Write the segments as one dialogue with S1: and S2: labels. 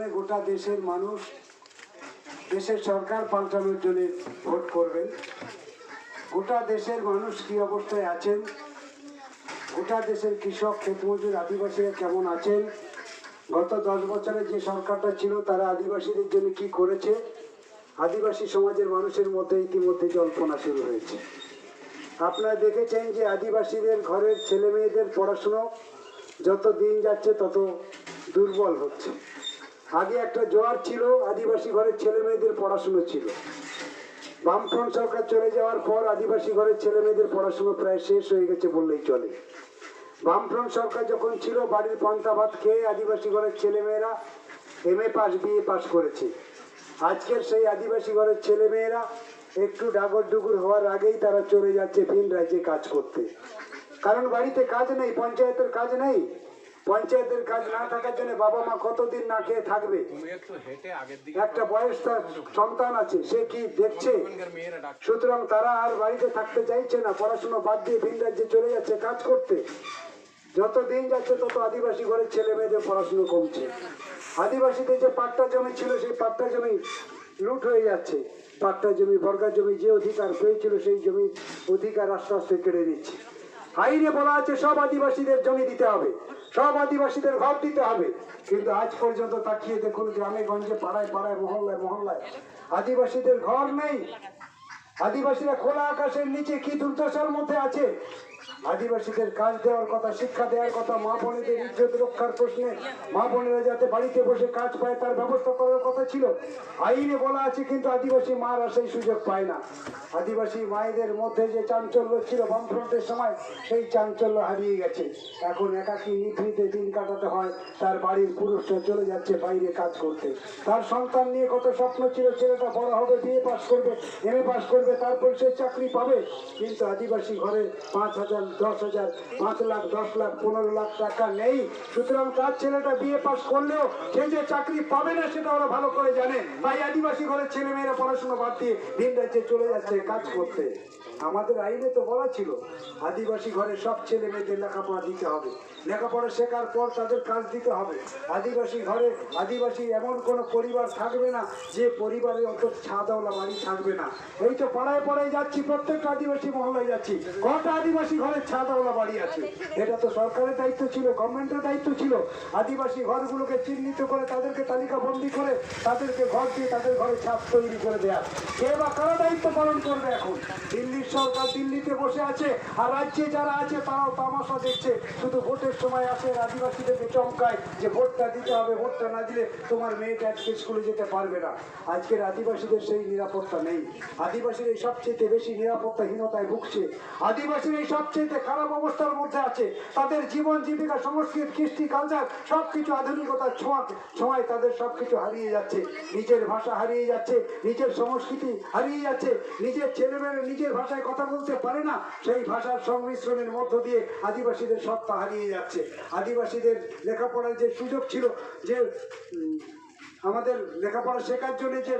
S1: গোটা দেশের মানুষ দেশের সরকার পাল্টানোর জন্য ভোট করবেন। গোটা দেশের মানুষ কি অবস্থায় আছেন? গোটা দেশের কৃষক ক্ষেতমজুর আদিবাসীরা কেমন আছেন? গত দশ বছরে যে সরকারটা ছিল, তারা আদিবাসীদের জন্য কি করেছে? আদিবাসী সমাজের মানুষের মধ্যে ইতিমধ্যে জল্পনা শুরু হয়েছে। আপনারা দেখেছেন যে আদিবাসীদের ঘরের ছেলে মেয়েদের পড়াশুনো যত দিন যাচ্ছে তত দুর্বল হচ্ছে। আগে একটা জোয়ার ছিল, আদিবাসী ঘরের ছেলে মেয়েদের পড়াশুনো ছিল। বামফ্রন্ট সরকার চলে যাওয়ার পর আদিবাসী ঘরের ছেলে মেয়েদের পড়াশুনো প্রায় শেষ হয়ে গেছে বললেই চলে। বামফ্রন্ট সরকার যখন ছিল, বাড়ির পান্তা ভাত খেয়ে আদিবাসী ঘরের ছেলেমেয়েরা M A pass BA pass করেছে। আজকের সেই আদিবাসী ঘরের ছেলেমেয়েরা একটু ডাগর ডুগুর হওয়ার আগেই তারা চলে যাচ্ছে ভিন রাজ্যে কাজ করতে। কারণ বাড়িতে কাজ নেই, পঞ্চায়েতের কাজ নেই। পঞ্চায়েতের কাজ না থাকার জন্য বাবা মা কতদিন না খেয়ে থাকবে?
S2: একটু
S1: বয়স তার সন্তান আছে সে কি দেখছে? সুতরাং তারা আর বাড়িতে থাকতে চাইছে না পড়াশোনা বাদ দিয়ে ভিন রাজ্যে চলে যাচ্ছে কাজ করতে। যত দিন যাচ্ছে তত আদিবাসী ঘরের ছেলে মেয়েদের পড়াশুনো কমছে। আদিবাসীদের যে পাট্টা জমি ছিল সেই পাট্টা জমি লুট হয়ে যাচ্ছে। পাট্টা জমি বর্গা জমি যে অধিকার পেয়েছিল সেই জমি অধিকার আস্তে আস্তে কেড়ে নিচ্ছে। আইনে বলা আছে সব আদিবাসীদের জমি দিতে হবে। সব আদিবাসীদের ঘর দিতে হবে। কিন্তু আজ পর্যন্ত তাকিয়ে দেখুন গ্রামে, গঞ্জে, পাড়ায় পাড়ায়, মহল্লায় মহল্লায় আদিবাসীদের ঘর নেই। আদিবাসীরা খোলা আকাশের নিচে কি দুর্দশার মধ্যে আছে? আদিবাসীদের কাজ দেওয়ার কথা, শিক্ষা দেওয়ার কথা, মা বোনেদের ইজ্জত রক্ষার প্রশ্নে মা বোনেরা যাতে বাড়িতে বসে কাজ পায়, তার ব্যবস্থা করার কথা ছিল। আইনে বলা আছে কিন্তু আদিবাসী মারা সেই সুযোগ পায় না। আদিবাসী মায়েদের মধ্যে যে চাঞ্চল্য ছিল বামফ্রন্টের সময়, সেই চাঞ্চল্য হারিয়ে গেছে। এখন একাকী নিভৃতে দিন কাটাতে হয়, তার বাড়ির পুরুষরা চলে যাচ্ছে বাইরে কাজ করতে। তার সন্তান নিয়ে কত স্বপ্ন ছিল, ছেলেটা বড় হবে বিয়ে পাশ করবে, এম পাস করবে, তারপর সে চাকরি পাবে। কিন্তু আদিবাসী ঘরে পাঁচ হাজার আমাদের আইনে তো বলা ছিল, আদিবাসী ঘরে সব ছেলে মেয়েদের লেখাপড়া দিতে হবে। লেখাপড়া শেখার পর তাদের কাজ দিতে হবে। আদিবাসী ঘরে আদিবাসী এমন কোনো পরিবার থাকবে না, যে পরিবারে অত ছাদাওয়ালা বাড়ি থাকবে না। এই তো পাড়ায় পাড়ায় যাচ্ছি, প্রত্যেকটা আদিবাসী মহল্লায় যাচ্ছি। কটা আদিবাসী ঘরের ছাদাওয়ালা বাড়ি আছে। এটা তো সরকারের দায়িত্ব ছিল গভর্নমেন্টের দায়িত্ব ছিল। আদিবাসী ঘরগুলোকে চিহ্নিত করে তাদেরকে তালিকাবন্দি করে তাদেরকে ঘর দিয়ে তাদের ঘরে ছাদ তৈরি করে দেয়া। কে বা কারা দায়িত্ব পালন করবে এখন? দিল্লির সরকার দিল্লিতে বসে আছে আর রাজ্যে যারা আছে তারাও তামাশা দেখছে। শুধু ভোটের সময় আসে আদিবাসীদেরকে চমকায় যে ভোটটা দিতে হবে ভোটটা না দিলে তোমার মেয়েটা আজকে স্কুলে যেতে পারবে না। আজকের আদিবাসীদের সেই নিরাপত্তা নেই। আদিবাসীর এই সবচেয়ে বেশি নিরাপত্তাহীনতায় ভুগছে। আদিবাসীর এই সবচেয়ে খারাপ অবস্থার মধ্যে আছে। তাদের জীবন, জীবিকা, সংস্কৃতি, কৃষ্টি কালচার সবকিছু আধুনিকতার ছোঁয়া ছোঁয়ায় তাদের সবকিছু হারিয়ে যাচ্ছে। নিজের ভাষা হারিয়ে যাচ্ছে, নিজের সংস্কৃতি হারিয়ে যাচ্ছে, নিজের ছেলেমেয়েরা নিজের ভাষায় কথা বলতে পারে না, সেই ভাষার সংমিশ্রণের মধ্য দিয়ে আদিবাসীদের সত্তা হারিয়ে যাচ্ছে। আদিবাসীদের লেখাপড়ার যে সুযোগ ছিল, যে আমাদের লেখাপড়া শেখার জন্য যে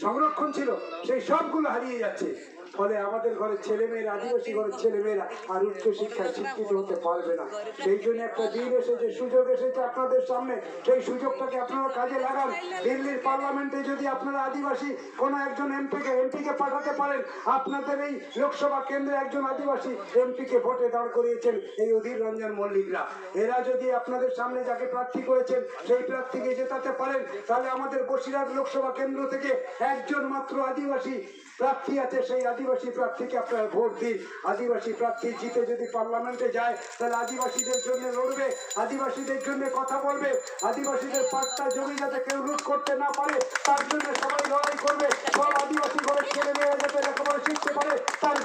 S1: সংরক্ষণ ছিল, সেই সবগুলো হারিয়ে যাচ্ছে। ফলে আমাদের ঘরের ছেলেমেয়েরা, আদিবাসী ঘরের ছেলেমেয়েরা আর উচ্চ শিক্ষায় শিক্ষিত হতে পারবে না। সেই জন্য একটা দিন এসেছে, সুযোগ এসেছে আপনাদের সামনে। সেই সুযোগটাকে আপনারা কাজে লাগান। দিল্লির পার্লামেন্টে যদি আপনারা আদিবাসী কোনো একজন এমপিকে এমপিকে পাঠাতে পারেন, আপনাদের এই লোকসভা কেন্দ্রে একজন আদিবাসী এমপিকে ভোটে দাঁড় করিয়েছেন এই অধীর রঞ্জন মল্লিকরা। এরা যদি আপনাদের সামনে যাকে প্রার্থী করেছেন, সেই প্রার্থীকে জেতাতে পারেন, তাহলে আমাদের বসিরহাট লোকসভা কেন্দ্র থেকে একজন মাত্র আদিবাসী প্রার্থী আছে, সেই আদিবাসী প্রার্থীকে আপনারা ভোট দিন। আদিবাসী প্রার্থী জিতে যদি পার্লামেন্টে যায়, তাহলে আদিবাসীদের জন্য লড়বে, আদিবাসীদের জন্য কথা বলবে, আদিবাসীদের পাট্টা জমি যাতে কেউ লুট করতে না পারে, তার জন্য সবাই লড়াই করবে। সব আদিবাসী ঘরের ছেলে মেয়েরা যাতে লেখাপড়া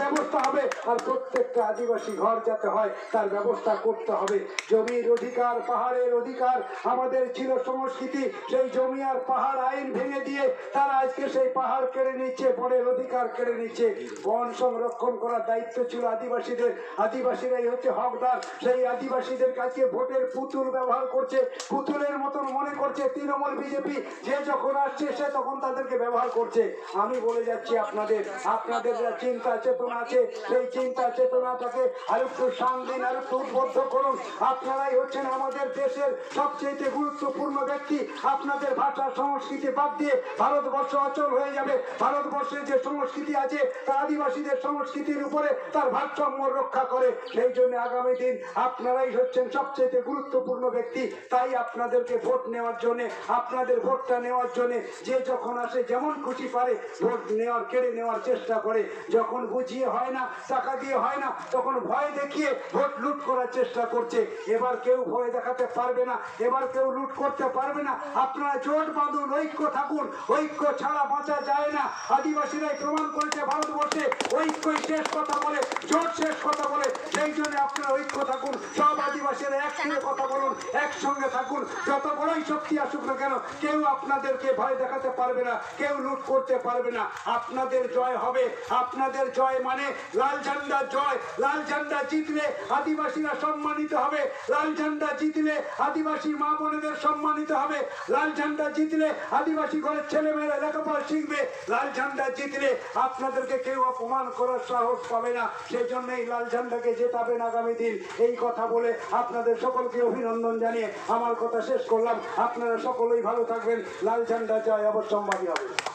S1: ব্যবস্থা হবে আর প্রত্যেকটা আদিবাসী ঘর যাতে হয়, তার ব্যবস্থা করতে হবে। জমির অধিকার, পাহাড়ের অধিকার, আমাদের ছিল সংস্কৃতি, সেই জমি আর পাহাড় আইন ভেঙে দিয়ে তারা আজকে সেই পাহাড় কেড়ে নিচ্ছে, বনের অধিকার কেড়ে নিচ্ছে। বন সংরক্ষণ করার দায়িত্ব ছিল আদিবাসীদের। আদিবাসীরাই হচ্ছে হকদার। সেই আদিবাসীদের কাছে ভোটের পুতুল ব্যবহার করছে, পুতুলের মতন মনে করছে তৃণমূল বিজেপি। যে যখন আসছে, সে তখন তাদেরকে ব্যবহার করছে। আমি বলে যাচ্ছি আপনাদের আপনাদের যা চিন্তা চেতনা আছে সেই চিন্তা চেতনাটাকে আরেকটু সামদিন আরেকটু উদ্বুদ্ধ করুন। আপনারাই হচ্ছেন আমাদের দেশের সবচেয়ে গুরুত্বপূর্ণ ব্যক্তি। আপনাদের ভাষা, সংস্কৃতি বাদ দিয়ে ভারতবর্ষ অচল হয়ে যাবে। ভারতবর্ষের যে সংস্কৃতি আছে, তা আদিবাসীদের সংস্কৃতির উপরে তার ভারসাম্য রক্ষা করে। সেই জন্য আগামী দিন আপনারাই হচ্ছেন সবচেয়ে গুরুত্বপূর্ণ ব্যক্তি। তাই আপনাদেরকে ভোট নেওয়ার জন্য, আপনাদের ভোটটা নেওয়ার জন্য যে যখন আসে, যেমন খুশি পারে, ভোট নেওয়ার, কেড়ে নেওয়ার চেষ্টা করে। যখন বুঝিয়ে হয় না, টাকা দিয়ে হয় না, তখন ভয় দেখিয়ে ভোট লুট করার চেষ্টা করছে। এবার কেউ ভয় দেখাতে পারবে না, এবার কেউ লুট করতে পারবে না। আপনারা জোট বাঁধুন, ঐক্য থাকুন, ঐক্য ছাড়া বাঁচা যায় না। আদিবাসীরাই প্রমাণ করেছে ভারতবর্ষে, ঐক্যই শেষ কথা বলে, জোট শেষ কথা বলে। সেই জন্য আপনারা ঐক্য থাকুন, সব আদিবাসীরা একসঙ্গে কথা বলুন, একসঙ্গে থাকুন। যত বড়ই শক্তি আসুক না কেন, কেউ আপনাদেরকে ভয় দেখাতে পারবে না, কেউ লুট করতে পারবে না। আপনাদের জয় হবে, আপনাদের জয় মানে লাল ঝান্ডা জয়। লাল ঝান্ডা জিতলে আদিবাসীরা সম্মানিত হবে। লাল ঝান্ডা জিতলে আদিবাসী মা বোনেদের সম্মানিত হবে। লাল ঝান্ডা জিতলে আদিবাসী ঘরের ছেলেমেয়েরা লেখাপড়া শিখবে। লাল ঝান্ডা জিতলে আপনাদেরকে কেউ অপমান করার সাহস পাবে না। সেই জন্যই লাল ঝান্ডাকে জেতাবেন আগামী দিন। এই কথা বলে আপনাদের সকলকে অভিনন্দন জানিয়ে আমার কথা শেষ করলাম। আপনারা সকলেই ভালো থাকবেন। লাল ঝান্ডা জয়। অবশ্যম্ভাবী হবে।